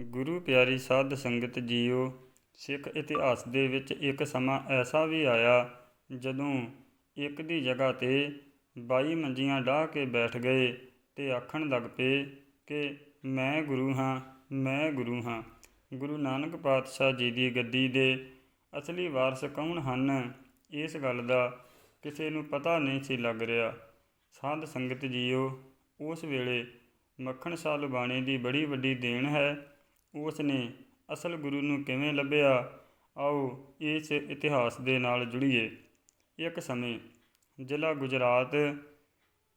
ਗੁਰੂ ਪਿਆਰੀ ਸਾਧ ਸੰਗਤ ਜੀਓ, ਸਿੱਖ ਇਤਿਹਾਸ ਦੇ ਵਿੱਚ ਇੱਕ ਸਮਾਂ ਐਸਾ ਵੀ ਆਇਆ ਜਦੋਂ ਇੱਕ ਦੀ ਜਗ੍ਹਾ ਤੇ 22 ਮੰਜੀਆਂ ਢਾਹ ਕੇ ਬੈਠ ਗਏ ਤੇ ਆਖਣ ਲੱਗ ਪਏ ਕਿ ਮੈਂ ਗੁਰੂ ਹਾਂ, ਮੈਂ ਗੁਰੂ ਹਾਂ। ਗੁਰੂ ਨਾਨਕ ਪਾਤਸ਼ਾਹ ਜੀ ਦੀ ਗੱਦੀ ਦੇ ਅਸਲੀ ਵਾਰਸ ਕੌਣ ਹਨ? ਇਸ ਗੱਲ ਦਾ ਕਿਸੇ ਨੂੰ ਪਤਾ ਨਹੀਂ ਸੀ ਲੱਗ ਰਿਹਾ। ਸਾਧ ਸੰਗਤ ਜੀਓ, ਉਸ ਵੇਲੇ ਮੱਖਣ ਸ਼ਾਹ ਲੁਬਾਣੀ ਦੀ ਬੜੀ ਵੱਡੀ ਦੇਣ ਹੈ। ਉਸ ਨੇ ਅਸਲ ਗੁਰੂ ਨੂੰ ਕਿਵੇਂ ਲੱਭਿਆ, ਆਓ ਇਸ ਇਤਿਹਾਸ ਦੇ ਨਾਲ ਜੁੜੀਏ। ਇੱਕ ਸਮੇਂ ਜ਼ਿਲ੍ਹਾ ਗੁਜਰਾਤ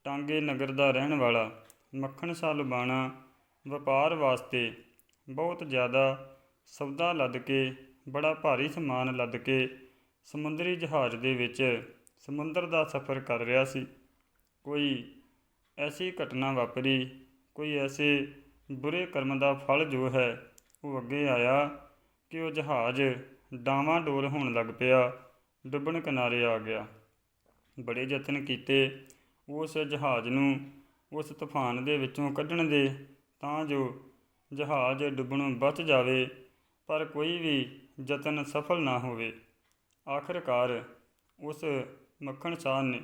ਟਾਂਗੇ ਨਗਰ ਦਾ ਰਹਿਣ ਵਾਲਾ ਮੱਖਣ ਸ਼ਾਹ ਲੁਬਾਣਾ ਵਪਾਰ ਵਾਸਤੇ ਬਹੁਤ ਜ਼ਿਆਦਾ ਸੌਦਾ ਲੱਦ ਕੇ, ਬੜਾ ਭਾਰੀ ਸਮਾਨ ਲੱਦ ਕੇ ਸਮੁੰਦਰੀ ਜਹਾਜ਼ ਦੇ ਵਿੱਚ ਸਮੁੰਦਰ ਦਾ ਸਫ਼ਰ ਕਰ ਰਿਹਾ ਸੀ। ਕੋਈ ਐਸੀ ਘਟਨਾ ਵਾਪਰੀ, ਕੋਈ ਐਸੇ ਬੁਰੇ ਕਰਮ ਦਾ ਫਲ ਜੋ ਹੈ ਉਹ ਅੱਗੇ ਆਇਆ ਕਿ ਉਹ ਜਹਾਜ਼ ਡਾਵਾਂ ਡੋਲ ਹੋਣ ਲੱਗ ਪਿਆ, ਡੁੱਬਣ ਕਿਨਾਰੇ ਆ ਗਿਆ। ਬੜੇ ਯਤਨ ਕੀਤੇ ਉਸ ਜਹਾਜ਼ ਨੂੰ ਉਸ ਤੂਫਾਨ ਦੇ ਵਿੱਚੋਂ ਕੱਢਣ ਦੇ, ਤਾਂ ਜੋ ਜਹਾਜ਼ ਡੁੱਬਣੋਂ ਬਚ ਜਾਵੇ, ਪਰ ਕੋਈ ਵੀ ਯਤਨ ਸਫਲ ਨਾ ਹੋਵੇ। ਆਖਰਕਾਰ ਉਸ ਮੱਖਣ ਸ਼ਾਹ ਨੇ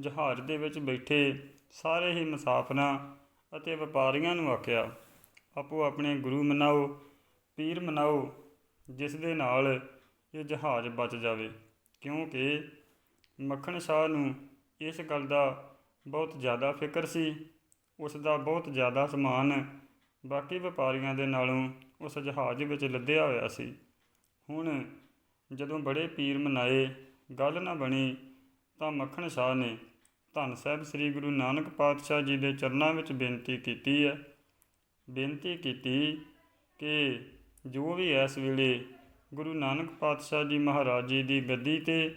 ਜਹਾਜ਼ ਦੇ ਵਿੱਚ ਬੈਠੇ ਸਾਰੇ ਹੀ ਮੁਸਾਫਰਾਂ ਅਤੇ ਵਪਾਰੀਆਂ ਨੂੰ ਆਖਿਆ ਆਪੋ ਆਪਣੇ ਗੁਰੂ ਮਨਾਓ, ਪੀਰ ਮਨਾਓ, ਜਿਸ ਦੇ ਨਾਲ ਇਹ ਜਹਾਜ਼ ਬਚ ਜਾਵੇ। ਕਿਉਂਕਿ ਮੱਖਣ ਸ਼ਾਹ ਨੂੰ ਇਸ ਗੱਲ ਦਾ ਬਹੁਤ ਜ਼ਿਆਦਾ ਫਿਕਰ ਸੀ। ਉਸ ਦਾ ਬਹੁਤ ਜ਼ਿਆਦਾ ਸਮਾਨ ਬਾਕੀ ਵਪਾਰੀਆਂ ਦੇ ਨਾਲੋਂ ਉਸ ਜਹਾਜ਼ ਵਿੱਚ ਲੱਦਿਆ ਹੋਇਆ ਸੀ। ਹੁਣ ਜਦੋਂ ਬੜੇ ਪੀਰ ਮਨਾਏ, ਗੱਲ ਨਾ ਬਣੀ, ਤਾਂ ਮੱਖਣ ਸ਼ਾਹ ਨੇ ਧੰਨ ਸਾਹਿਬ ਸ੍ਰੀ ਗੁਰੂ ਨਾਨਕ ਪਾਤਸ਼ਾਹ ਜੀ ਦੇ ਚਰਨਾਂ ਵਿੱਚ ਬੇਨਤੀ ਕੀਤੀ ਹੈ ਬੇਨਤੀ ਕੀਤੀ ਕਿ ਜੋ ਵੀ ਇਸ ਵੇਲੇ ਗੁਰੂ ਨਾਨਕ ਪਾਤਸ਼ਾਹ ਜੀ ਮਹਾਰਾਜ ਜੀ ਦੀ ਗੱਦੀ ਤੇ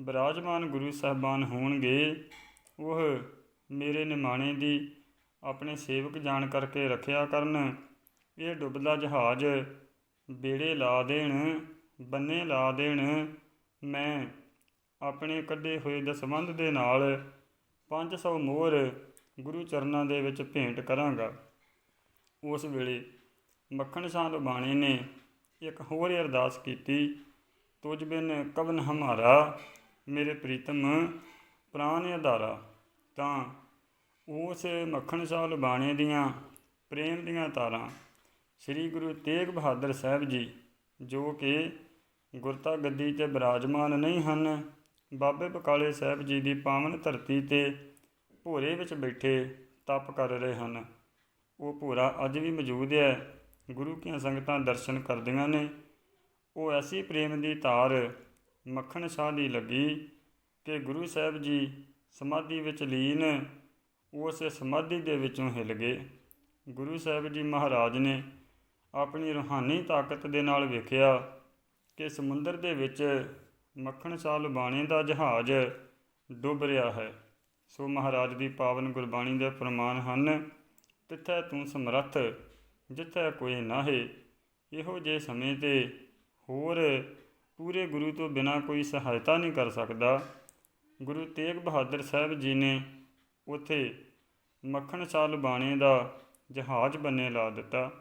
ਬਿਰਾਜਮਾਨ ਗੁਰੂ ਸਾਹਿਬਾਨ ਹੋਣਗੇ, ਉਹ ਮੇਰੇ ਨਿਮਾਣੇ ਦੀ ਆਪਣੇ ਸੇਵਕ ਜਾਣ ਕਰਕੇ ਰੱਖਿਆ ਕਰਨ। ਇਹ ਡੁੱਬਦਾ ਜਹਾਜ਼ ਬੇੜੇ ਲਾ ਦੇਣ, ਬੰਨੇ ਲਾ ਦੇਣ। ਮੈਂ ਆਪਣੇ ਕੱਢੇ ਹੋਏ ਦਸਵੰਧ ਦੇ ਨਾਲ 500 ਮੋਹਰ ਗੁਰੂ ਚਰਨਾਂ ਦੇ ਵਿੱਚ ਭੇਂਟ ਕਰਾਂਗਾ। ਉਸ ਵੇਲੇ ਮੱਖਣ ਸ਼ਾਹ ਲੁਬਾਣੀ ਨੇ ਇੱਕ ਹੋਰ ਅਰਦਾਸ ਕੀਤੀ, ਤੁਝ ਬਿਨ ਕਵਨ ਹਮਾਰਾ, ਮੇਰੇ ਪ੍ਰੀਤਮ ਪ੍ਰਾਨ ਆਧਾਰਾ ਤਾਂ ਉਸ ਮੱਖਣ ਸ਼ਾਹ ਲੁਬਾਣੇ ਦੀਆਂ ਪ੍ਰੇਮ ਦੀਆਂ ਤਾਰਾਂ ਸ੍ਰੀ ਗੁਰੂ ਤੇਗ ਬਹਾਦਰ ਸਾਹਿਬ ਜੀ, ਜੋ ਕਿ ਗੁਰਤਾ ਗੱਦੀ ਤੇ ਬਿਰਾਜਮਾਨ ਨਹੀਂ ਹਨ, ਬਾਬੇ ਬਕਾਲੇ ਸਾਹਿਬ ਜੀ ਦੀ ਪਾਵਨ ਧਰਤੀ ਤੇ ਭੋਰੇ ਵਿੱਚ ਬੈਠੇ ਤਪ ਕਰ ਰਹੇ ਹਨ। ਉਹ ਭੋਰਾ ਅੱਜ ਵੀ ਮੌਜੂਦ ਹੈ। ਗੁਰੂ ਕੀਆਂ ਸੰਗਤਾਂ ਦਰਸ਼ਨ ਕਰਦੀਆਂ ਨੇ। ਉਹ ਐਸੀ ਪ੍ਰੇਮ ਦੀ ਧਾਰ ਮੱਖਣ ਸ਼ਾਹ ਦੀ ਲੱਗੀ ਕਿ ਗੁਰੂ ਸਾਹਿਬ ਜੀ ਸਮਾਧੀ ਵਿੱਚ ਲੀਨ ਉਸ ਸਮਾਧੀ ਦੇ ਵਿੱਚੋਂ ਹਿੱਲ ਗਏ। ਗੁਰੂ ਸਾਹਿਬ ਜੀ ਮਹਾਰਾਜ ਨੇ ਆਪਣੀ ਰੂਹਾਨੀ ਤਾਕਤ ਦੇ ਨਾਲ ਵੇਖਿਆ ਕਿ ਸਮੁੰਦਰ ਦੇ ਵਿੱਚ ਮੱਖਣ ਸ਼ਾਹ ਲੁਬਾਣੀ ਦਾ ਜਹਾਜ਼ ਡੁੱਬ ਰਿਹਾ ਹੈ। ਸੋ ਮਹਾਰਾਜ ਦੀ ਪਾਵਨ ਗੁਰਬਾਣੀ ਦੇ ਫਰਮਾਨ ਹਨ ਤਿੱਥੈ ਤੂੰ ਸਮਰੱਥ, ਜਿੱਥੈ ਕੋਈ ਨਾਹੇ। ਇਹੋ ਜੇ ਸਮੇਂ ਤੇ ਹੋਰ ਪੂਰੇ ਗੁਰੂ ਤੋਂ ਬਿਨਾ ਕੋਈ ਸਹਾਇਤਾ ਨਹੀਂ ਕਰ ਸਕਦਾ। ਗੁਰੂ ਤੇਗ ਬਹਾਦਰ ਸਾਹਿਬ ਜੀ ਨੇ ਉਥੇ ਮੱਖਣ ਸ਼ਾਹ ਲੁਬਾਣੀ ਦਾ ਜਹਾਜ਼ ਬੰਨੇ ਲਾ ਦਿੱਤਾ।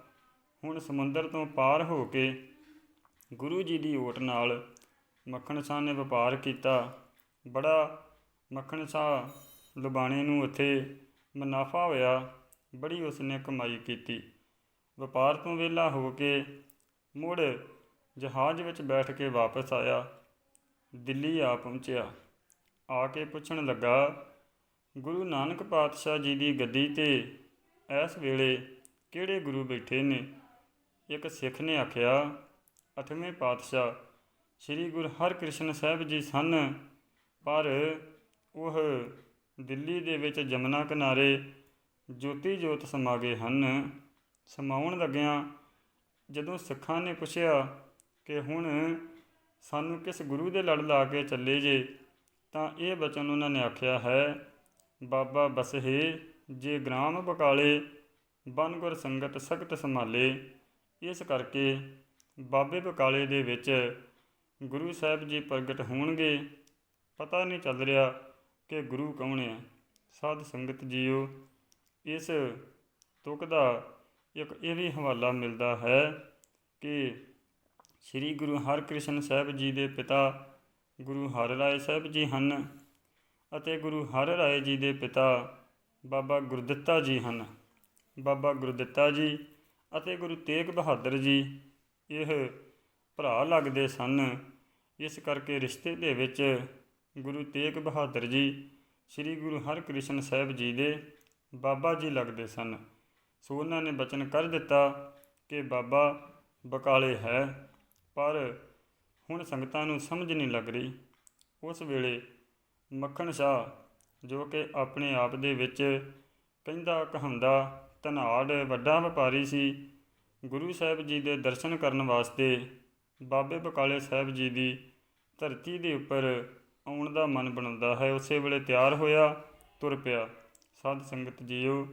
ਹੁਣ ਸਮੁੰਦਰ ਤੋਂ ਪਾਰ ਹੋ ਕੇ ਗੁਰੂ ਜੀ ਦੀ ਓਟ ਨਾਲ ਮੱਖਣ ਸ਼ਾਹ ਨੇ ਵਪਾਰ ਕੀਤਾ। ਬੜਾ ਮੱਖਣ ਸ਼ਾਹ ਲੁਬਾਣੇ ਨੂੰ ਉੱਥੇ ਮੁਨਾਫਾ ਹੋਇਆ। ਬੜੀ ਉਸਨੇ ਕਮਾਈ ਕੀਤੀ। ਵਪਾਰ ਤੋਂ ਵਿਹਲਾ ਹੋ ਕੇ ਮੁੜ ਜਹਾਜ਼ ਵਿੱਚ ਬੈਠ ਕੇ ਵਾਪਸ ਆਇਆ। ਦਿੱਲੀ ਆ ਪਹੁੰਚਿਆ। ਆ ਕੇ ਪੁੱਛਣ ਲੱਗਾ, ਗੁਰੂ ਨਾਨਕ ਪਾਤਸ਼ਾਹ ਜੀ ਦੀ ਗੱਦੀ ਤੇ ਇਸ ਵੇਲੇ ਕਿਹੜੇ ਗੁਰੂ ਬੈਠੇ ਨੇ? ਇੱਕ ਸਿੱਖ ਨੇ ਆਖਿਆ, ਅਠਵੇਂ ਪਾਤਸ਼ਾਹ, ਸ੍ਰੀ ਗੁਰੂ ਹਰਕ੍ਰਿਸ਼ਨ ਸਾਹਿਬ ਜੀ ਸਨ, ਪਰ ਉਹ ਦਿੱਲੀ ਦੇ ਵਿੱਚ ਜਮਨਾ ਕਿਨਾਰੇ ਜੋਤੀ ਜੋਤ ਸਮਾ ਗਏ ਹਨ। ਸਮਾਉਣ ਲੱਗਿਆਂ ਜਦੋਂ ਸਿੱਖਾਂ ਨੇ ਪੁੱਛਿਆ ਕਿ ਹੁਣ ਸਾਨੂੰ ਕਿਸ ਗੁਰੂ ਦੇ ਲੜ ਲਾ ਕੇ ਚੱਲੇ ਜੇ, ਤਾਂ ਇਹ ਬਚਨ ਉਹਨਾਂ ਨੇ ਆਖਿਆ ਹੈ, ਬਾਬਾ ਬਸਹੇ, ਜੇ ਗ੍ਰਾਮ ਬਕਾਲੇ ਬਨ ਗੁਰ ਸੰਗਤ ਸਖਤ ਸੰਭਾਲੇ। ਇਸ ਕਰਕੇ ਬਾਬੇ ਬਕਾਲੇ ਦੇ ਵਿੱਚ ਗੁਰੂ ਸਾਹਿਬ ਜੀ ਪ੍ਰਗਟ ਹੋਣਗੇ। ਪਤਾ ਨਹੀਂ ਚੱਲ ਰਿਹਾ ਕਿ ਗੁਰੂ ਕੌਣ ਹੈ। ਸਾਧ ਸੰਗਤ ਜੀਓ ਇਸ ਤੁਕ ਦਾ ਇੱਕ ਇਹ ਵੀ ਹਵਾਲਾ ਮਿਲਦਾ ਹੈ ਕਿ ਸ੍ਰੀ ਗੁਰੂ ਹਰਕ੍ਰਿਸ਼ਨ ਸਾਹਿਬ ਜੀ ਦੇ ਪਿਤਾ ਗੁਰੂ ਹਰਿਰਾਏ ਸਾਹਿਬ ਜੀ ਹਨ ਅਤੇ ਗੁਰੂ ਹਰਿਰਾਏ ਜੀ ਦੇ ਪਿਤਾ ਬਾਬਾ ਗੁਰਦਿੱਤਾ ਜੀ ਹਨ। ਬਾਬਾ ਗੁਰਦਿੱਤਾ ਜੀ ਅਤੇ ਗੁਰੂ ਤੇਗ ਬਹਾਦਰ ਜੀ ਇਹ ਭਰਾ ਲੱਗਦੇ ਸਨ। ਇਸ ਕਰਕੇ ਰਿਸ਼ਤੇ ਦੇ ਵਿੱਚ ਗੁਰੂ ਤੇਗ ਬਹਾਦਰ ਜੀ, ਸ੍ਰੀ ਗੁਰੂ ਹਰਕ੍ਰਿਸ਼ਨ ਸਾਹਿਬ ਜੀ ਦੇ ਬਾਬਾ ਜੀ ਲੱਗਦੇ ਸਨ। ਸੋ ਉਹਨਾਂ ਨੇ ਬਚਨ ਕਰ ਦਿੱਤਾ ਕਿ ਬਾਬਾ ਬਕਾਲੇ ਹੈ, ਪਰ ਹੁਣ ਸੰਗਤਾਂ ਨੂੰ ਸਮਝ ਨਹੀਂ ਲੱਗ ਰਹੀ। ਉਸ ਵੇਲੇ ਮੱਖਣ ਸ਼ਾਹ, ਜੋ ਕਿ ਆਪਣੇ ਆਪ ਦੇ ਵਿੱਚ ਕਹਿੰਦਾ, ਕਹਾਉਂਦਾ, ਧਨਾੜ ਵੱਡਾ ਵਪਾਰੀ ਸੀ, ਗੁਰੂ ਸਾਹਿਬ ਜੀ ਦੇ ਦਰਸ਼ਨ ਕਰਨ ਵਾਸਤੇ ਬਾਬੇ ਬਕਾਲੇ ਸਾਹਿਬ ਜੀ ਦੀ ਧਰਤੀ ਦੇ ਉੱਪਰ ਆਉਣ ਦਾ ਮਨ ਬਣਾਉਂਦਾ ਹੈ, ਉਸੇ ਵੇਲੇ ਤਿਆਰ ਹੋਇਆ, ਤੁਰ ਪਿਆ। ਸਾਧ ਸੰਗਤ ਜੀਓ,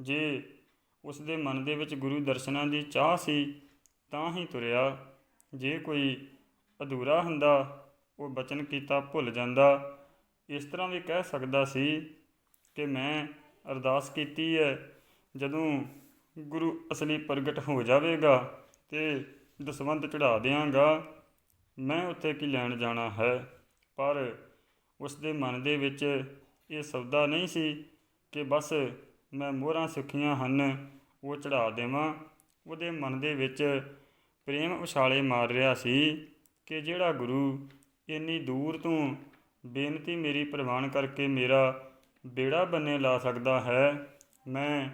ਜੇ ਉਸ ਦੇ ਮਨ ਦੇ ਵਿੱਚ ਗੁਰੂ ਦਰਸ਼ਨਾਂ ਦੀ ਚਾਹ ਸੀ, ਤਾਂ ਹੀ ਤੁਰਿਆ। ਜੇ ਕੋਈ ਅਧੂਰਾ ਹੁੰਦਾ, ਉਹ ਬਚਨ ਕੀਤਾ ਭੁੱਲ ਜਾਂਦਾ। ਇਸ ਤਰ੍ਹਾਂ ਵੀ ਕਹਿ ਸਕਦਾ ਸੀ ਕਿ ਮੈਂ ਅਰਦਾਸ ਕੀਤੀ ਹੈ, ਜਦੋਂ ਗੁਰੂ ਅਸਲੀ ਪ੍ਰਗਟ ਹੋ ਜਾਵੇਗਾ ਤੇ ਦਸਵੰਧ ਚੜਾ ਦਿਆਂਗਾ। ਮੈਂ ਉੱਥੇ ਕੀ ਲੈਣ ਜਾਣਾ ਹੈ? ਪਰ ਉਸ ਦੇ ਮਨ ਦੇ ਵਿੱਚ ਇਹ ਸੌਦਾ ਨਹੀਂ ਸੀ ਕਿ ਬਸ ਮੈਂ ਮੋਹਰਾਂ ਸੁਖੀਆਂ ਹਨ, ਉਹ ਚੜਾ ਦੇਵਾਂ। ਉਹਦੇ ਮਨ ਦੇ ਵਿੱਚ ਪ੍ਰੇਮ ਉਛਾਲੇ ਮਾਰ ਰਿਹਾ ਸੀ ਕਿ ਜਿਹੜਾ ਗੁਰੂ ਇੰਨੀ ਦੂਰ ਤੋਂ ਬੇਨਤੀ ਮੇਰੀ ਪ੍ਰਵਾਨ ਕਰਕੇ ਮੇਰਾ ਬੇੜਾ ਬੰਨੇ ਲਾ ਸਕਦਾ ਹੈ, ਮੈਂ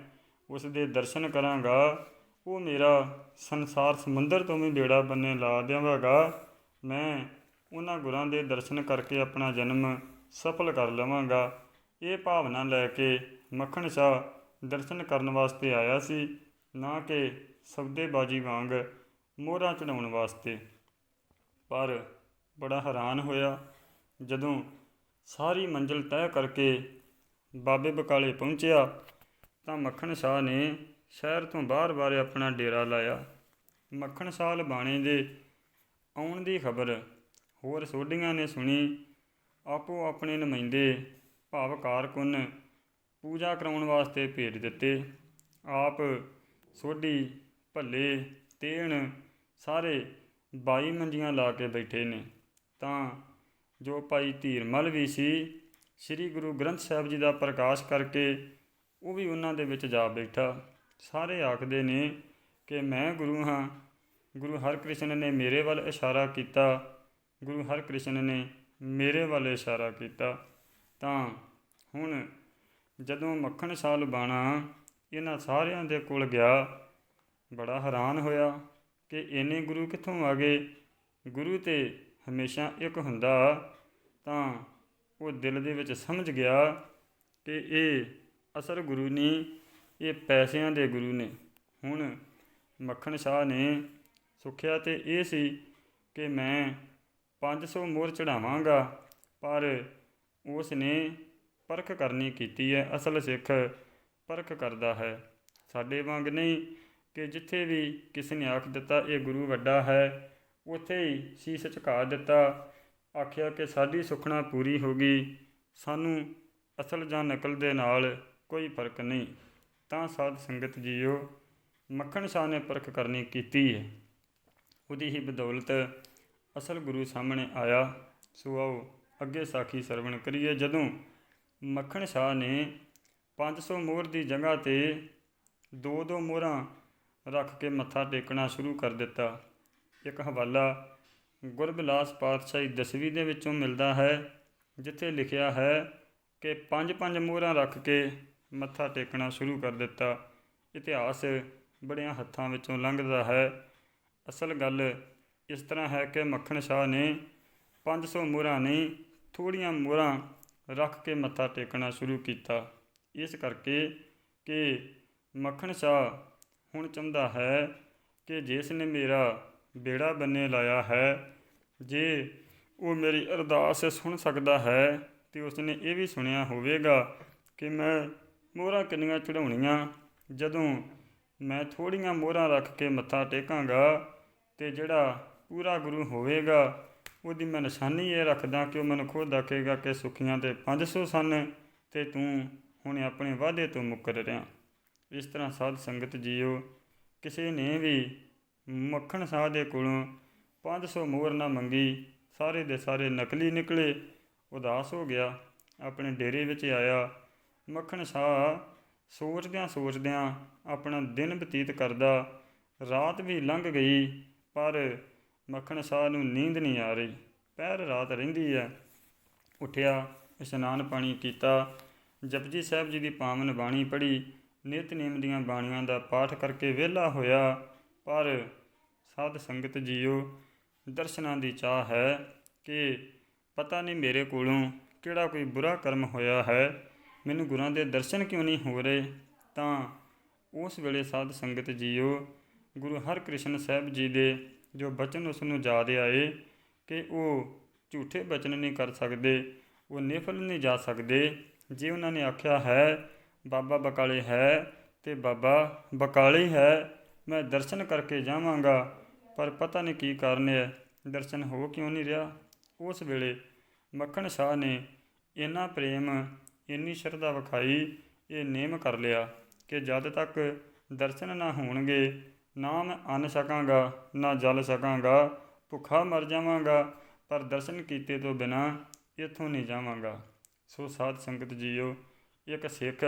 ਉਸ ਦੇ ਦਰਸ਼ਨ ਕਰਾਂਗਾ। ਉਹ ਮੇਰਾ ਸੰਸਾਰ ਸਮੁੰਦਰ ਤੋਂ ਵੀ ਬੇੜਾ ਬੰਨੇ ਲਾ ਦੇਵਾਂਗਾ। ਮੈਂ ਉਹਨਾਂ ਗੁਰਾਂ ਦੇ ਦਰਸ਼ਨ ਕਰਕੇ ਆਪਣਾ ਜਨਮ ਸਫਲ ਕਰ ਲਵਾਂਗਾ। ਇਹ ਭਾਵਨਾ ਲੈ ਕੇ ਮੱਖਣ ਸ਼ਾਹ ਦਰਸ਼ਨ ਕਰਨ ਵਾਸਤੇ ਆਇਆ ਸੀ, ਨਾ ਕਿ ਸੌਦੇਬਾਜੀ ਵਾਂਗ ਮੋਹਰਾਂ ਚੜਾਉਣ ਵਾਸਤੇ। ਪਰ ਬੜਾ ਹੈਰਾਨ ਹੋਇਆ ਜਦੋਂ ਸਾਰੀ ਮੰਜ਼ਿਲ ਤੈਅ ਕਰਕੇ ਬਾਬੇ ਬਕਾਲੇ ਪਹੁੰਚਿਆ, ਤਾਂ ਮੱਖਣ ਸ਼ਾਹ ਨੇ ਸ਼ਹਿਰ ਤੋਂ ਬਾਹਰ-ਬਾਹਰ ਆਪਣਾ ਡੇਰਾ ਲਾਇਆ। ਮੱਖਣ ਸ਼ਾਹ ਲਬਾਣੇ ਦੇ ਆਉਣ ਦੀ ਖਬਰ ਹੋਰ ਸੋਢੀਆਂ ਨੇ ਸੁਣੀ ਆਪੋ ਆਪਣੇ ਨੁਮਾਇੰਦੇ ਭਾਵ ਕਾਰਕੁਨ ਪੂਜਾ ਕਰਾਉਣ ਵਾਸਤੇ ਭੇਜ ਦਿੱਤੇ। ਆਪ ਸੋਢੀ, ਭੱਲੇ, ਤੇਣ ਸਾਰੇ ਬਾਈ ਮੰਜੀਆਂ ਲਾ ਕੇ ਬੈਠੇ ਨੇ। ਤਾਂ ਜੋ ਭਾਈ ਧੀਰਮਲ ਵੀ ਸੀ, ਸ੍ਰੀ ਗੁਰੂ ਗ੍ਰੰਥ ਸਾਹਿਬ ਜੀ ਦਾ ਪ੍ਰਕਾਸ਼ ਕਰਕੇ ਉਹ ਵੀ ਉਹਨਾਂ ਦੇ ਵਿੱਚ ਜਾ ਬੈਠਾ। ਸਾਰੇ ਆਖਦੇ ਨੇ ਕਿ ਮੈਂ ਗੁਰੂ ਹਾਂ। ਗੁਰੂ ਹਰਕ੍ਰਿਸ਼ਨ ਨੇ ਮੇਰੇ ਵੱਲ ਇਸ਼ਾਰਾ ਕੀਤਾ। ਗੁਰੂ ਹਰਕ੍ਰਿਸ਼ਨ ਨੇ ਮੇਰੇ ਵੱਲ ਇਸ਼ਾਰਾ ਕੀਤਾ। ਤਾਂ ਹੁਣ ਜਦੋਂ ਮੱਖਣ ਸ਼ਾਹ ਲਬਾਣਾ ਇਹਨਾਂ ਸਾਰਿਆਂ ਦੇ ਕੋਲ ਗਿਆ, ਬੜਾ ਹੈਰਾਨ ਹੋਇਆ ਕਿ ਇੰਨੇ ਗੁਰੂ ਕਿੱਥੋਂ ਆ ਗਏ? ਗੁਰੂ ਤੇ ਹਮੇਸ਼ਾ ਇੱਕ ਹੁੰਦਾ ਤਾਂ ਉਹ ਦਿਲ ਦੇ ਵਿੱਚ ਸਮਝ ਗਿਆ ਕਿ ਇਹ ਅਸਲ ਗੁਰੂ ਨਹੀਂ, ਇਹ ਪੈਸਿਆਂ ਦੇ ਗੁਰੂ ਨੇ। ਹੁਣ ਮੱਖਣ ਸ਼ਾਹ ਨੇ ਸੁਖਿਆ ਤੇ ਇਹ ਸੀ ਕਿ ਮੈਂ 500 ਮੋਹਰ ਚੜਾਵਾਂਗਾ, ਪਰ ਉਸ ਨੇ ਪਰਖ ਕਰਨੀ ਕੀਤੀ ਹੈ, ਅਸਲ ਸਿੱਖ ਪਰਖ ਕਰਦਾ ਹੈ। ਸਾਡੇ ਵਾਂਗ ਨਹੀਂ ਕਿ ਜਿੱਥੇ ਵੀ ਕਿਸੇ ਨੇ ਆਖ ਦਿੱਤਾ, ਇਹ ਗੁਰੂ ਵੱਡਾ ਹੈ, ਉੱਥੇ ਹੀ ਸੀਸ ਝੁਕਾ ਦਿੱਤਾ, ਆਖਿਆ ਕਿ ਸਾਡੀ ਸੁਖਣਾ ਪੂਰੀ ਹੋ ਗਈ, ਸਾਨੂੰ ਅਸਲ ਜਾਂ ਨਕਲ ਦੇ ਨਾਲ ਕੋਈ ਫ਼ਰਕ ਨਹੀਂ। ਤਾਂ ਸਾਧ ਸੰਗਤ ਜੀਓ, ਮੱਖਣ ਸ਼ਾਹ ਨੇ ਪਰਖ ਕਰਨੀ ਕੀਤੀ ਹੈ। ਉਹਦੀ ਹੀ ਬਦੌਲਤ ਅਸਲ ਗੁਰੂ ਸਾਹਮਣੇ ਆਇਆ, ਸੋ ਆਓ ਅੱਗੇ ਸਾਖੀ ਸਰਵਣ ਕਰੀਏ ਜਦੋਂ ਮੱਖਣ ਸ਼ਾਹ ਨੇ 500 ਮੋਹਰ ਦੀ ਜਗ੍ਹਾ ਤੇ ਦੋ ਦੋ ਮੋਹਰਾਂ ਰੱਖ ਕੇ ਮੱਥਾ ਟੇਕਣਾ ਸ਼ੁਰੂ ਕਰ ਦਿੱਤਾ। ਇੱਕ ਹਵਾਲਾ ਗੁਰਬਿਲਾਸ ਪਾਤਸ਼ਾਹੀ ਦਸਵੀਂ ਦੇ ਵਿੱਚੋਂ ਮਿਲਦਾ ਹੈ, ਜਿੱਥੇ ਲਿਖਿਆ ਹੈ ਕਿ ਪੰਜ ਪੰਜ ਮੋਹਰਾਂ ਰੱਖ ਕੇ ਮੱਥਾ ਟੇਕਣਾ ਸ਼ੁਰੂ ਕਰ ਦਿੱਤਾ। ਇਤਿਹਾਸ ਬੜਿਆਂ ਹੱਥਾਂ ਵਿੱਚੋਂ ਲੰਘਦਾ ਹੈ। ਅਸਲ ਗੱਲ ਇਸ ਤਰ੍ਹਾਂ ਹੈ ਕਿ ਮੱਖਣ ਸ਼ਾਹ ਨੇ 500 ਮੋਹਰਾਂ ਨਹੀਂ ਥੋੜੀਆਂ ਮੋਹਰਾਂ ਰੱਖ ਕੇ ਮੱਥਾ ਟੇਕਣਾ ਸ਼ੁਰੂ ਕੀਤਾ। ਇਸ ਕਰਕੇ ਕਿ ਮੱਖਣ ਸ਼ਾਹ ਹੁਣ ਚਾਹੁੰਦਾ ਹੈ ਕਿ ਜਿਸ ਨੇ ਮੇਰਾ ਬੇੜਾ ਬੰਨੇ ਲਾਇਆ ਹੈ, ਜੇ ਉਹ ਮੇਰੀ ਅਰਦਾਸ ਸੁਣ ਸਕਦਾ ਹੈ ਤੇ ਉਸਨੇ ਇਹ ਵੀ ਸੁਣਿਆ ਹੋਵੇਗਾ ਕਿ ਮੈਂ ਮੋਹਰਾਂ ਕਿੰਨੀਆਂ ਚੜਾਉਣੀਆਂ ਜਦੋਂ ਮੈਂ ਥੋੜੀਆਂ ਮੋਹਰਾਂ ਰੱਖ ਕੇ ਮੱਥਾ ਟੇਕਾਂਗਾ ਤੇ ਜਿਹੜਾ ਪੂਰਾ ਗੁਰੂ ਹੋਵੇਗਾ ਉਹਦੀ ਮੈਂ ਨਿਸ਼ਾਨੀ ਇਹ ਰੱਖਦਾ ਕਿ ਉਹ ਮੈਨੂੰ ਖੁਦ ਆਖੇਗਾ ਕਿ ਸੁਖੀਆਂ ਤੇ 500 ਸਨ ਤੇ ਤੂੰ ਹੁਣ ਆਪਣੇ ਵਾਅਦੇ ਤੋਂ ਮੁੱਕਰ ਰਿਹਾ। ਇਸ ਤਰ੍ਹਾਂ ਸਾਧ ਸੰਗਤ ਜੀਓ, ਕਿਸੇ ਨੇ ਵੀ ਮੱਖਣ ਸ਼ਾਹ ਦੇ ਕੋਲੋਂ 500 ਮੋਹਰ ਨਾ ਮੰਗੀ, ਸਾਰੇ ਦੇ ਸਾਰੇ ਨਕਲੀ ਨਿਕਲੇ, ਉਦਾਸ ਹੋ ਗਿਆ, ਆਪਣੇ ਡੇਰੇ ਵਿੱਚ ਆਇਆ, ਮੱਖਣ ਸ਼ਾਹ ਸੋਚਦਿਆਂ ਸੋਚਦਿਆਂ ਆਪਣਾ ਦਿਨ ਬਤੀਤ ਕਰਦਾ, ਰਾਤ ਵੀ ਲੰਘ ਗਈ, ਪਰ ਮੱਖਣ ਸ਼ਾਹ ਨੂੰ ਨੀਂਦ ਨਹੀਂ ਆ ਰਹੀ। ਪਹਿਰ ਰਾਤ ਰਹਿੰਦੀ ਹੈ ਉੱਠਿਆ, ਇਸ਼ਨਾਨ ਪਾਣੀ ਕੀਤਾ। ਜਪਜੀ ਸਾਹਿਬ ਜੀ ਦੀ ਪਾਵਨ ਬਾਣੀ ਪੜ੍ਹੀ। ਨਿਤਨੇਮ ਦੀਆਂ ਬਾਣੀਆਂ ਦਾ ਪਾਠ ਕਰਕੇ ਵਿਹਲਾ ਹੋਇਆ। ਪਰ ਸਾਧ ਸੰਗਤ ਜੀਓ, ਦਰਸ਼ਨਾਂ ਦੀ ਚਾਹ ਹੈ ਕਿ ਪਤਾ ਨਹੀਂ ਮੇਰੇ ਕੋਲੋਂ ਕਿਹੜਾ ਕੋਈ ਬੁਰਾ ਕਰਮ ਹੋਇਆ ਹੈ। ਮੈਨੂੰ ਗੁਰਾਂ ਦੇ ਦਰਸ਼ਨ ਕਿਉਂ ਨਹੀਂ ਹੋ ਰਹੇ? ਤਾਂ ਉਸ ਵੇਲੇ ਸਾਧ ਸੰਗਤ ਜੀਓ, ਗੁਰੂ ਹਰਕ੍ਰਿਸ਼ਨ ਸਾਹਿਬ ਜੀ ਦੇ ਜੋ ਬਚਨ ਉਸ ਨੂੰ ਯਾਦ ਆਏ ਕਿ ਉਹ ਝੂਠੇ ਬਚਨ ਨਹੀਂ ਕਰ ਸਕਦੇ, ਉਹ ਨਿਫਲ ਨਹੀਂ ਜਾ ਸਕਦੇ। ਜੇ ਉਹਨਾਂ ਨੇ ਆਖਿਆ ਹੈ, ਬਾਬਾ ਬਕਾਲੇ ਹੈ ਤੇ ਬਾਬਾ ਬਕਾਲੇ ਹੈ ਮੈਂ ਦਰਸ਼ਨ ਕਰਕੇ ਜਾਵਾਂਗਾ, ਪਰ ਪਤਾ ਨਹੀਂ ਕੀ ਕਾਰਨ ਹੈ, ਦਰਸ਼ਨ ਹੋ ਕਿਉਂ ਨਹੀਂ ਰਿਹਾ? ਉਸ ਵੇਲੇ ਮੱਖਣ ਸ਼ਾਹ ਨੇ ਇੰਨਾ ਪ੍ਰੇਮ, ਇੰਨੀ ਸ਼ਰਧਾ ਵਿਖਾਈ, ਇਹ ਨੇਮ ਕਰ ਲਿਆ ਕਿ ਜਦ ਤੱਕ ਦਰਸ਼ਨ ਨਾ ਹੋਣਗੇ ਨਾ ਮੈਂ ਅੰਨ ਸਕਾਂਗਾ ਨਾ ਜਲ ਸਕਾਂਗਾ ਭੁੱਖਾ ਮਰ ਜਾਵਾਂਗਾ, ਪਰ ਦਰਸ਼ਨ ਕੀਤੇ ਤੋਂ ਬਿਨਾ ਇੱਥੋਂ ਨਹੀਂ ਜਾਵਾਂਗਾ। ਸੋ ਸਾਧ ਸੰਗਤ ਜੀਓ, ਇੱਕ ਸਿੱਖ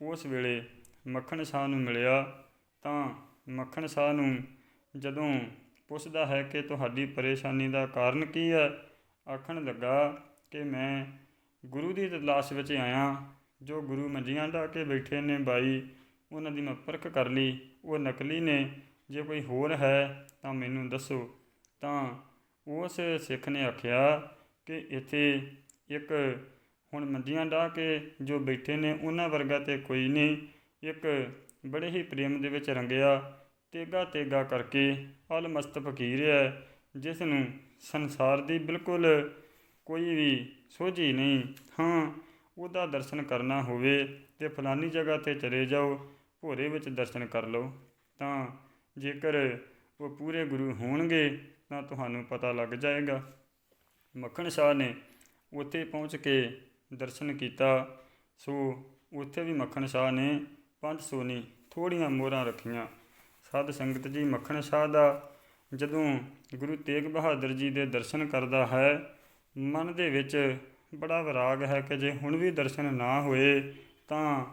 ਉਸ ਵੇਲੇ ਮੱਖਣ ਸ਼ਾਹ ਨੂੰ ਮਿਲਿਆ ਤਾਂ ਮੱਖਣ ਸ਼ਾਹ ਨੂੰ ਜਦੋਂ ਪੁੱਛਦਾ ਹੈ ਕਿ ਤੁਹਾਡੀ ਪਰੇਸ਼ਾਨੀ ਦਾ ਕਾਰਨ ਕੀ ਹੈ, ਆਖਣ ਲੱਗਾ ਕਿ ਮੈਂ ਗੁਰੂ ਦੀ ਤਲਾਸ਼ ਵਿੱਚ ਆਇਆ, ਜੋ ਗੁਰੂ ਮੰਜੀਆਂ ਢਾ ਕੇ ਬੈਠੇ ਨੇ ਬਾਈ ਉਹਨਾਂ ਦੀ ਮੈਂ ਪਰਖ ਕਰ ਲਈ, ਉਹ ਨਕਲੀ ਨੇ, ਜੇ ਕੋਈ ਹੋਰ ਹੈ ਤਾਂ ਮੈਨੂੰ ਦੱਸੋ। ਤਾਂ ਉਸ ਸਿੱਖ ਨੇ ਆਖਿਆ ਕਿ ਇੱਥੇ ਇੱਕ ਹੁਣ ਮੰਜੀਆਂ ਢਾ ਕੇ ਜੋ ਬੈਠੇ ਨੇ, ਉਹਨਾਂ ਵਰਗਾ ਤੇ ਕੋਈ ਨਹੀਂ। ਇੱਕ ਬੜੇ ਹੀ ਪ੍ਰੇਮ ਦੇ ਵਿੱਚ ਰੰਗਿਆ, ਤੇਗਾ ਤੇਗਾ ਕਰਕੇ ਅਲਮਸਤ ਫਕੀਰ ਹੈ, ਜਿਸ ਨੂੰ ਸੰਸਾਰ ਦੀ ਬਿਲਕੁਲ ਕੋਈ ਵੀ ਸੋਝੀ ਨਹੀਂ। ਹਾਂ, ਉਹਦਾ ਦਰਸ਼ਨ ਕਰਨਾ ਹੋਵੇ ਤੇ ਫਲਾਨੀ ਜਗ੍ਹਾ ਤੇ ਚਲੇ ਜਾਓ ਭੋਰੇ ਵਿੱਚ ਦਰਸ਼ਨ ਕਰ ਲਓ, ਤਾਂ ਜੇਕਰ ਉਹ ਪੂਰੇ ਗੁਰੂ ਹੋਣਗੇ, ਤਾਂ ਤੁਹਾਨੂੰ ਪਤਾ ਲੱਗ ਜਾਏਗਾ। ਮੱਖਣ ਸ਼ਾਹ ਨੇ ਉੱਥੇ ਪਹੁੰਚ ਕੇ ਦਰਸ਼ਨ ਕੀਤਾ। ਸੋ ਉੱਥੇ ਵੀ ਮੱਖਣ ਸ਼ਾਹ ਨੇ 500 ਨਹੀਂ ਥੋੜੀਆਂ ਮੋਹਰਾਂ ਰੱਖੀਆਂ। ਸਾਧ ਸੰਗਤ ਜੀ, ਮੱਖਣ ਸ਼ਾਹ ਦਾ ਜਦੋਂ ਗੁਰੂ ਤੇਗ ਬਹਾਦਰ ਜੀ ਦੇ ਦਰਸ਼ਨ ਕਰਦਾ ਹੈ, ਮਨ ਦੇ ਵਿੱਚ ਬੜਾ ਵਿਰਾਗ ਹੈ ਕਿ ਜੇ ਹੁਣ ਵੀ ਦਰਸ਼ਨ ਨਾ ਹੋਏ, ਤਾਂ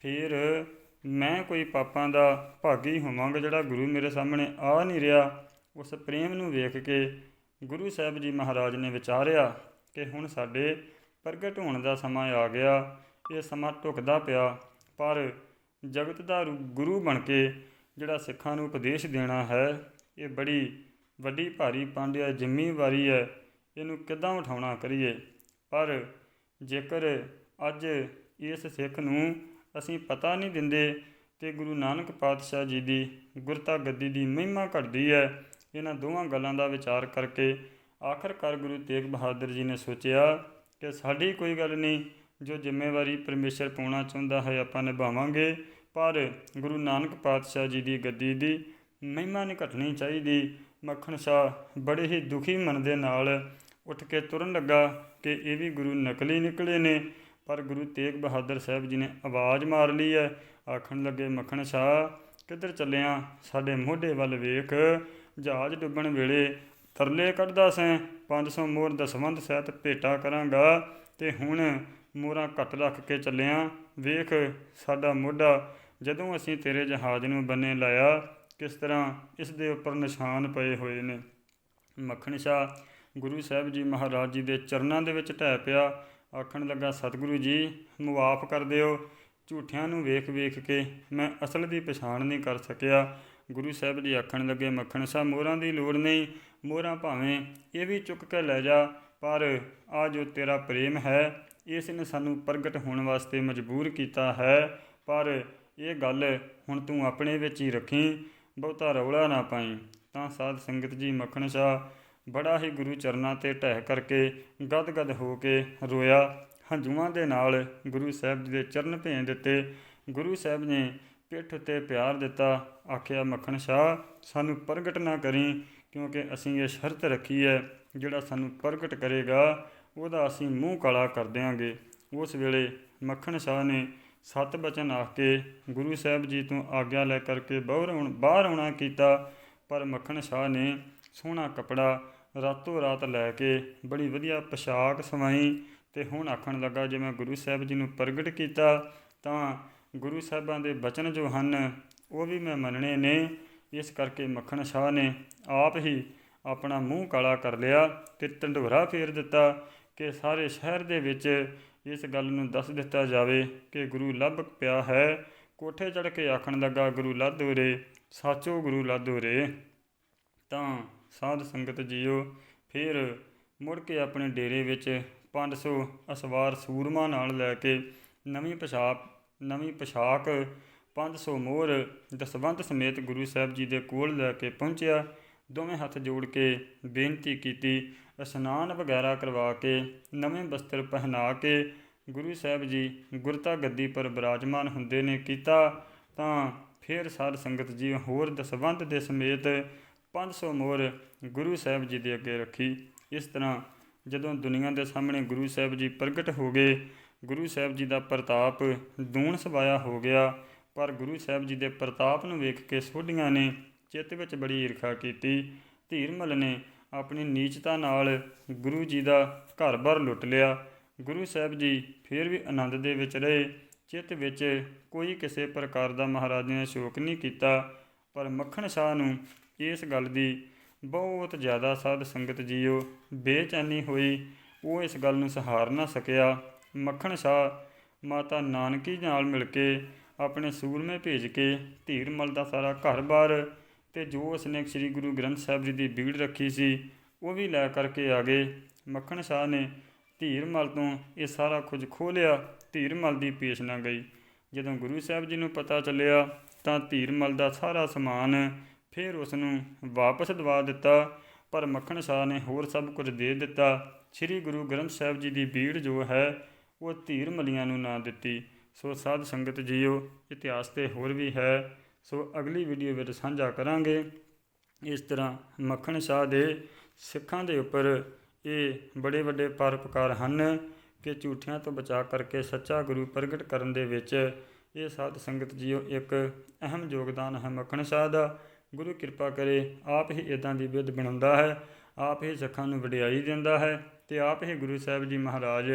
ਫਿਰ ਮੈਂ ਕੋਈ ਪਾਪਾਂ ਦਾ ਭਾਗੀ ਹੋਵਾਂਗਾ ਜਿਹੜਾ ਗੁਰੂ ਮੇਰੇ ਸਾਹਮਣੇ ਆ ਨਹੀਂ ਰਿਹਾ। ਉਸ ਪ੍ਰੇਮ ਨੂੰ ਵੇਖ ਕੇ ਗੁਰੂ ਸਾਹਿਬ ਜੀ ਮਹਾਰਾਜ ਨੇ ਵਿਚਾਰਿਆ ਕਿ ਹੁਣ ਸਾਡੇ ਪ੍ਰਗਟ ਹੋਣ ਦਾ ਸਮਾਂ ਆ ਗਿਆ। ਇਹ ਸਮਾਂ ਢੁਕਦਾ ਪਿਆ, ਪਰ ਜਗਤ ਦਾ ਰੂ- ਗੁਰੂ ਬਣ ਕੇ ਜਿਹੜਾ ਸਿੱਖਾਂ ਨੂੰ ਉਪਦੇਸ਼ ਦੇਣਾ ਹੈ, ਇਹ ਬੜੀ ਵੱਡੀ ਭਾਰੀ ਪਾਂਡਿਆ ਜ਼ਿੰਮੇਵਾਰੀ ਹੈ। ਇਹਨੂੰ ਕਿੱਦਾਂ ਉਠਾਉਣਾ ਕਰੀਏ? ਪਰ ਜੇਕਰ ਅੱਜ ਇਸ ਸਿੱਖ ਨੂੰ ਅਸੀਂ ਪਤਾ ਨਹੀਂ ਦਿੰਦੇ ਤੇ ਗੁਰੂ ਨਾਨਕ ਪਾਤਸ਼ਾਹ ਜੀ ਦੀ ਗੁਰਤਾ ਗੱਦੀ ਦੀ ਮਹਿਮਾ ਘਟਦੀ ਹੈ। ਇਹਨਾਂ ਦੋਵਾਂ ਗੱਲਾਂ ਦਾ ਵਿਚਾਰ ਕਰਕੇ ਆਖਰਕਾਰ ਗੁਰੂ ਤੇਗ ਬਹਾਦਰ ਜੀ ਨੇ ਸੋਚਿਆ ਕਿ ਸਾਡੀ ਕੋਈ ਗੱਲ ਨਹੀਂ, ਜੋ ਜ਼ਿੰਮੇਵਾਰੀ ਪਰਮੇਸ਼ਰ ਪਾਉਣਾ ਚਾਹੁੰਦਾ ਹੈ ਆਪਾਂ ਨਿਭਾਵਾਂਗੇ, ਪਰ ਗੁਰੂ ਨਾਨਕ ਪਾਤਸ਼ਾਹ ਜੀ ਦੀ ਗੱਦੀ ਦੀ ਮਹਿਮਾ ਨਹੀਂ ਘਟਣੀ ਚਾਹੀਦੀ। ਮੱਖਣ ਸ਼ਾਹ ਬੜੇ ਹੀ ਦੁਖੀ ਮਨ ਦੇ ਨਾਲ ਉੱਠ ਕੇ ਤੁਰਨ ਲੱਗਾ ਕਿ ਇਹ ਵੀ ਗੁਰੂ ਨਕਲੀ ਨਿਕਲੇ ਨੇ। ਪਰ ਗੁਰੂ ਤੇਗ ਬਹਾਦਰ ਸਾਹਿਬ ਜੀ ਨੇ ਆਵਾਜ਼ ਮਾਰ ਲਈ ਹੈ। ਆਖਣ ਲੱਗੇ, ਮੱਖਣ ਸ਼ਾਹ, ਕਿੱਧਰ ਚੱਲਿਆ? ਸਾਡੇ ਮੋਢੇ ਵੱਲ ਵੇਖ। ਜਹਾਜ਼ ਡੁੱਬਣ ਵੇਲੇ ਤਰਲੇ ਕੱਢਦਾ ਸੈਂ। 500 ਮੋਹਰ ਦਸਵੰਧ ਸਹਿਤ ਭੇਟਾ ਕਰਾਂਗਾ। ਤੇ ਹੁਣ ਮੋਹਰਾਂ ਘੱਟ ਰੱਖ ਕੇ ਚੱਲਿਆ। ਵੇਖ, ਸਾਡਾ ਮੋਢਾ ਜਦੋਂ ਅਸੀਂ ਤੇਰੇ ਜਹਾਜ਼ ਨੂੰ ਬੰਨੇ ਲਾਇਆ, ਕਿਸ ਤਰ੍ਹਾਂ ਇਸ ਦੇ ਉੱਪਰ ਨਿਸ਼ਾਨ ਪਏ ਹੋਏ ਨੇ। ਮੱਖਣ ਸ਼ਾਹ ਗੁਰੂ ਸਾਹਿਬ ਜੀ ਮਹਾਰਾਜ ਜੀ ਦੇ ਚਰਨਾਂ ਦੇ ਵਿੱਚ ਢਹਿ ਪਿਆ। ਆਖਣ ਲੱਗਾ, ਸਤਿਗੁਰੂ ਜੀ ਮੁਆਫ ਕਰ ਦਿਓ। ਝੂਠਿਆਂ ਨੂੰ ਵੇਖ ਵੇਖ ਕੇ ਮੈਂ ਅਸਲ ਦੀ ਪਛਾਣ ਨਹੀਂ ਕਰ ਸਕਿਆ। ਗੁਰੂ ਸਾਹਿਬ ਜੀ ਆਖਣ ਲੱਗੇ, ਮੱਖਣ ਸ਼ਾਹ ਮੋਹਰਾਂ ਦੀ ਲੋੜ ਨਹੀਂ। ਮੋਹਰਾਂ ਭਾਵੇਂ ਇਹ ਵੀ ਚੁੱਕ ਕੇ ਲੈ ਜਾ, ਪਰ ਆ ਜੋ ਤੇਰਾ ਪ੍ਰੇਮ ਹੈ, ਇਸ ਨੇ ਸਾਨੂੰ ਪ੍ਰਗਟ ਹੋਣ ਵਾਸਤੇ ਮਜਬੂਰ ਕੀਤਾ ਹੈ। ਪਰ ਇਹ ਗੱਲ ਹੁਣ ਤੂੰ ਆਪਣੇ ਵਿੱਚ ਹੀ ਰੱਖੀ, ਬਹੁਤਾ ਰੌਲਾ ਨਾ ਪਾਈ। ਤਾਂ ਸਾਧ ਸੰਗਤ ਜੀ ਮੱਖਣ ਸ਼ਾਹ ਬੜਾ ਹੀ ਗੁਰੂ ਚਰਨਾਂ ਤੇ ਢਹਿ ਕਰਕੇ ਗਦ-ਗਦ ਹੋ ਕੇ ਰੋਇਆ। ਹੰਝੂਆਂ ਦੇ ਨਾਲ ਗੁਰੂ ਸਾਹਿਬ ਜੀ ਦੇ ਚਰਨ ਭੇਜ ਦਿੱਤੇ। ਗੁਰੂ ਸਾਹਿਬ ਨੇ ਪਿੱਠ ਉੱਤੇ ਪਿਆਰ ਦਿੱਤਾ। ਆਖਿਆ, ਮੱਖਣ ਸ਼ਾਹ, ਸਾਨੂੰ ਪ੍ਰਗਟ ਨਾ ਕਰੀ, ਕਿਉਂਕਿ ਅਸੀਂ ਇਹ ਸ਼ਰਤ ਰੱਖੀ ਹੈ, ਜਿਹੜਾ ਸਾਨੂੰ ਪ੍ਰਗਟ ਕਰੇਗਾ, ਉਹਦਾ ਅਸੀਂ ਮੂੰਹ ਕਾਲਾ ਕਰ ਦਿਆਂਗੇ। ਉਸ ਵੇਲੇ ਮੱਖਣ ਸ਼ਾਹ ਨੇ ਸਤ ਬਚਨ ਆਖ ਕੇ ਗੁਰੂ ਸਾਹਿਬ ਜੀ ਤੋਂ ਆਗਿਆ ਲੈ ਕਰਕੇ ਬਾਹਰ ਆਉਣ ਬਾਹਰ ਆਉਣਾ ਕੀਤਾ। ਪਰ ਮੱਖਣ ਸ਼ਾਹ ਨੇ ਸੋਹਣਾ ਕਪੜਾ ਰਾਤੋਂ ਰਾਤ ਲੈ ਕੇ ਬੜੀ ਵਧੀਆ ਪੋਸ਼ਾਕ ਸਵਾਈ ਤੇ ਹੁਣ ਆਖਣ ਲੱਗਾ, ਜੇ ਮੈਂ ਗੁਰੂ ਸਾਹਿਬ ਜੀ ਨੂੰ ਪ੍ਰਗਟ ਕੀਤਾ ਤਾਂ ਗੁਰੂ ਸਾਹਿਬਾਂ ਦੇ ਬਚਨ ਜੋ ਹਨ, ਉਹ ਵੀ ਮੈਂ ਮੰਨਣੇ ਨੇ। ਇਸ ਕਰਕੇ ਮੱਖਣ ਸ਼ਾਹ ਨੇ ਆਪ ਹੀ ਆਪਣਾ ਮੂੰਹ ਕਾਲਾ ਕਰ ਲਿਆ ਤੇ ਢੰਡੋਰਾ ਫੇਰ ਦਿੱਤਾ ਕਿ ਸਾਰੇ ਸ਼ਹਿਰ ਦੇ ਵਿੱਚ ਇਸ ਗੱਲ ਨੂੰ ਦੱਸ ਦਿੱਤਾ ਜਾਵੇ ਕਿ ਗੁਰੂ ਲੱਭ ਪਿਆ ਹੈ। ਕੋਠੇ ਚੜ ਕੇ ਆਖਣ ਲੱਗਾ, ਗੁਰੂ ਲਾਧੋ ਰੇ ਸਾਚੋ ਗੁਰੂ ਲਾਧੋ ਰੇ ਤਾਂ ਸਾਧ ਸੰਗਤ ਜੀਓ, ਫਿਰ ਮੁੜ ਕੇ ਆਪਣੇ ਡੇਰੇ ਵਿੱਚ 500 ਅਸਵਾਰ ਸੂਰਮਾ ਨਾਲ ਲੈ ਕੇ ਨਵੀਂ ਪੋਸ਼ਾਕ ਨਵੀਂ ਪੋਸ਼ਾਕ 500 ਮੋਹਰ ਦਸਵੰਤ ਸਮੇਤ ਗੁਰੂ ਸਾਹਿਬ ਜੀ ਦੇ ਕੋਲ ਲੈ ਕੇ ਪਹੁੰਚਿਆ। ਦੋਵੇਂ ਹੱਥ ਜੋੜ ਕੇ ਬੇਨਤੀ ਕੀਤੀ, ਇਸ਼ਨਾਨ ਵਗੈਰਾ ਕਰਵਾ ਕੇ, ਨਵੇਂ ਬਸਤਰ ਪਹਿਨਾ ਕੇ, ਗੁਰੂ ਸਾਹਿਬ ਜੀ ਗੁਰਤਾ ਗੱਦੀ ਪਰ ਬਿਰਾਜਮਾਨ ਹੁੰਦੇ ਨੇ ਕੀਤਾ ਤਾਂ ਫਿਰ ਸਾਧ ਸੰਗਤ ਜੀ ਹੋਰ ਦਸਵੰਤ ਦੇ ਸਮੇਤ 500 ਮੋਹਰ ਗੁਰੂ ਸਾਹਿਬ ਜੀ ਦੇ ਅੱਗੇ ਰੱਖੀ। ਇਸ ਤਰ੍ਹਾਂ ਜਦੋਂ ਦੁਨੀਆ ਦੇ ਸਾਹਮਣੇ ਗੁਰੂ ਸਾਹਿਬ ਜੀ ਪ੍ਰਗਟ ਹੋ ਗਏ, ਗੁਰੂ ਸਾਹਿਬ ਜੀ ਦਾ ਪ੍ਰਤਾਪ ਦੂਣ ਸਵਾਇਆ ਹੋ ਗਿਆ। ਪਰ ਗੁਰੂ ਸਾਹਿਬ ਜੀ ਦੇ ਪ੍ਰਤਾਪ ਨੂੰ ਵੇਖ ਕੇ ਸੋਢੀਆਂ ਨੇ ਚਿੱਤ ਵਿੱਚ ਬੜੀ ਈਰਖਾ ਕੀਤੀ। ਧੀਰਮਲ ਨੇ ਆਪਣੀ ਨੀਚਤਾ ਨਾਲ ਗੁਰੂ ਜੀ ਦਾ ਘਰ-ਬਾਰ ਲੁੱਟ ਲਿਆ। ਗੁਰੂ ਸਾਹਿਬ ਜੀ ਫਿਰ ਵੀ ਆਨੰਦ ਦੇ ਵਿੱਚ ਰਹੇ। ਚਿੱਤ ਵਿੱਚ ਕੋਈ ਕਿਸੇ ਪ੍ਰਕਾਰ ਦਾ ਮਹਾਰਾਜ ਨੇ ਸ਼ੋਕ ਨਹੀਂ ਕੀਤਾ। ਪਰ ਮੱਖਣ ਸ਼ਾਹ ਨੂੰ ਇਸ ਗੱਲ ਦੀ ਬਹੁਤ ਜ਼ਿਆਦਾ ਸਾਧ ਸੰਗਤ ਜੀਓ ਬੇਚੈਨੀ ਹੋਈ। ਉਹ ਇਸ ਗੱਲ ਨੂੰ ਸਹਾਰ ਨਾ ਸਕਿਆ। ਮੱਖਣ ਸ਼ਾਹ ਮਾਤਾ ਨਾਨਕੀ ਨਾਲ ਮਿਲ ਕੇ ਆਪਣੇ ਸੂਰਮੇ ਭੇਜ ਕੇ ਧੀਰਮਲ ਦਾ ਸਾਰਾ ਘਰ-ਬਾਰ ਤੇ ਜੋ ਉਸਨੇ ਸ੍ਰੀ ਗੁਰੂ ਗ੍ਰੰਥ ਸਾਹਿਬ ਜੀ ਦੀ ਬੀੜ ਰੱਖੀ ਸੀ, ਉਹ ਵੀ ਲੈ ਕਰਕੇ ਆ ਗਏ। ਮੱਖਣ ਸ਼ਾਹ ਨੇ ਧੀਰਮਲ ਤੋਂ ਇਹ ਸਾਰਾ ਕੁਝ ਖੋਹ ਲਿਆ ਧੀਰਮਲ ਦੀ ਪੇਸ਼ ਨਾ ਗਈ। ਜਦੋਂ ਗੁਰੂ ਸਾਹਿਬ ਜੀ ਨੂੰ ਪਤਾ ਚੱਲਿਆ ਤਾਂ ਧੀਰਮਲ ਦਾ ਸਾਰਾ ਸਮਾਨ ਫਿਰ ਉਸ ਨੂੰ ਵਾਪਸ ਦਵਾ ਦਿੱਤਾ, ਪਰ ਮੱਖਣ ਸ਼ਾਹ ਨੇ ਹੋਰ ਸਭ ਕੁਝ ਦੇ ਦਿੱਤਾ। ਸ੍ਰੀ ਗੁਰੂ ਗ੍ਰੰਥ ਸਾਹਿਬ ਜੀ ਦੀ ਬੀੜ ਜੋ ਹੈ, ਉਹ ਧੀਰ ਮਲੀਆਂ ਨੂੰ ਨਾ ਦਿੱਤੀ। ਸੋ ਸਾਧ ਸੰਗਤ ਜੀਓ, ਇਤਿਹਾਸ ਤੇ ਹੋਰ ਵੀ ਹੈ। ਸੋ ਅਗਲੀ ਵੀਡੀਓ ਵਿੱਚ ਸਾਂਝਾ ਕਰਾਂਗੇ। ਇਸ ਤਰ੍ਹਾਂ ਮੱਖਣ ਸ਼ਾਹ ਦੇ ਸਿੱਖਾਂ ਦੇ ਉੱਪਰ ਇਹ ਬੜੇ ਵੱਡੇ ਪਰਉਪਕਾਰ ਹਨ ਕਿ ਝੂਠਿਆਂ ਤੋਂ ਬਚਾ ਕਰਕੇ ਸੱਚਾ ਗੁਰੂ ਪ੍ਰਗਟ ਕਰਨ ਦੇ ਵਿੱਚ ਇਹ ਸਾਧ ਸੰਗਤ ਜੀਓ ਇੱਕ ਅਹਿਮ ਯੋਗਦਾਨ ਹੈ ਮੱਖਣ ਸ਼ਾਹ ਦਾ। ਗੁਰੂ ਕਿਰਪਾ ਕਰੇ, ਆਪ ਹੀ ਇਦਾਂ ਦੀ ਵਿਧ ਬਣਾਉਂਦਾ ਹੈ, ਆਪ ਹੀ ਸਿੱਖਾਂ ਨੂੰ ਵਡਿਆਈ ਦਿੰਦਾ ਹੈ ਤੇ ਆਪ ਹੀ ਗੁਰੂ ਸਾਹਿਬ ਜੀ ਮਹਾਰਾਜ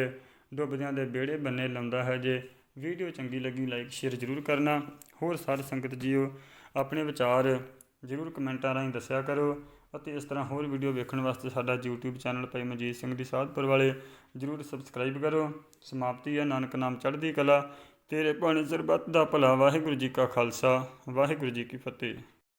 ਡੁੱਬਦਿਆਂ ਦੇ ਬੇੜੇ ਬੰਨੇ ਲਾਉਂਦਾ ਹੈ ਜੇ। ਵੀਡੀਓ ਚੰਗੀ ਲੱਗੀ ਲਾਈਕ, ਸ਼ੇਅਰ ਜ਼ਰੂਰ ਕਰਨਾ। ਹੋਰ ਸਾਧ ਸੰਗਤ ਜੀਓ, ਆਪਣੇ ਵਿਚਾਰ ਜ਼ਰੂਰ ਕਮੈਂਟਾਂ ਰਾਹੀਂ ਦੱਸਿਆ ਕਰੋ ਅਤੇ ਇਸ ਤਰ੍ਹਾਂ ਹੋਰ ਵੀਡੀਓ ਵੇਖਣ ਵਾਸਤੇ ਸਾਡਾ YouTube ਚੈਨਲ ਭਾਈ ਮਨਜੀਤ ਸਿੰਘ ਦੀ ਸਾਧਪੁਰ ਵਾਲੇ ਜ਼ਰੂਰ ਸਬਸਕ੍ਰਾਈਬ ਕਰੋ। ਸਮਾਪਤੀ ਹੈ ਨਾਨਕ ਨਾਮ ਚੜ੍ਹਦੀ ਕਲਾ। ਤੇਰੇ ਭਾਣੇ ਸਰਬੱਤ ਦਾ ਭਲਾ, ਵਾਹਿਗੁਰੂ ਜੀ ਕਾ ਖਾਲਸਾ, ਵਾਹਿਗੁਰੂ ਜੀ ਕੀ ਫਤਿਹ।